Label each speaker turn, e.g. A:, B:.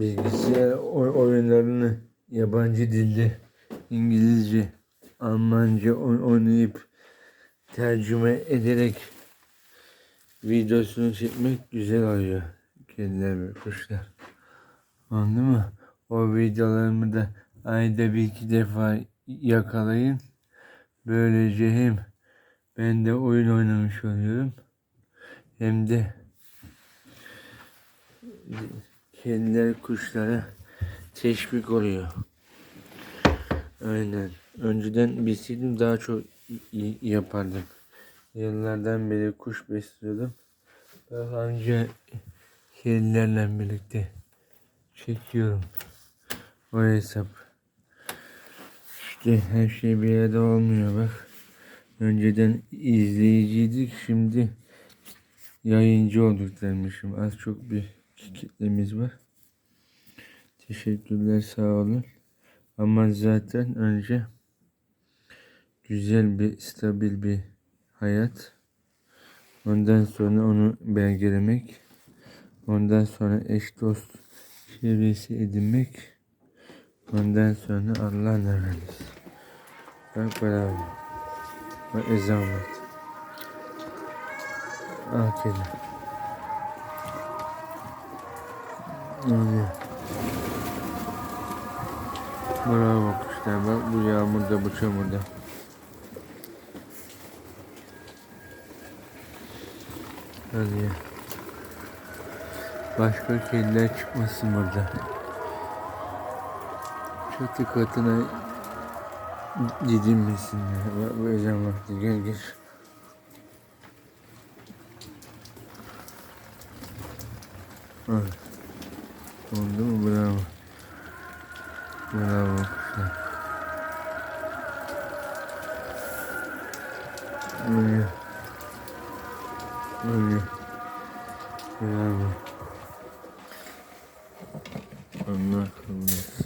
A: bilgisayar oy- oyunlarını yabancı dilde İngilizce, Almanca oyn- oynayıp tercüme ederek videosunu çekmek güzel oluyor. Kediler ve kuşlar. Anladın mı? O videolarımı da ayda bir iki defa yakalayın. Böylece hem ben de oyun oynamış oluyorum. Hem de kediler kuşlara teşvik oluyor. Aynen. Önceden bilseydim daha çok yapardım. Yıllardan beri kuş besliyordum. Daha önce kedilerle birlikte çekiyorum. O hesap. İşte her şey bir yerde olmuyor bak. Önceden izleyiciydik şimdi yayıncı olduk dermişim. Az çok bir kitlemiz var. Teşekkürler sağ olun. Ama zaten önce güzel bir stabil bir hayat. Ondan sonra onu belgelemek. Ondan sonra eş dost çevresi edinmek. Ondan sonra Allah'ın öğrenmesi. Bak bravo. Bak ezan var. Öyle. Bravo kuşlar bak bu yağmurda bu çamurda. Hadi. Başka kediler çıkmasın burada. Çatı katına gidilmesinler. Bak bu ezan vakti gel gel. Evet. Bravo. Bravo kuşlar. Öyle. Öyle. Bravo. Allah kabul etsin.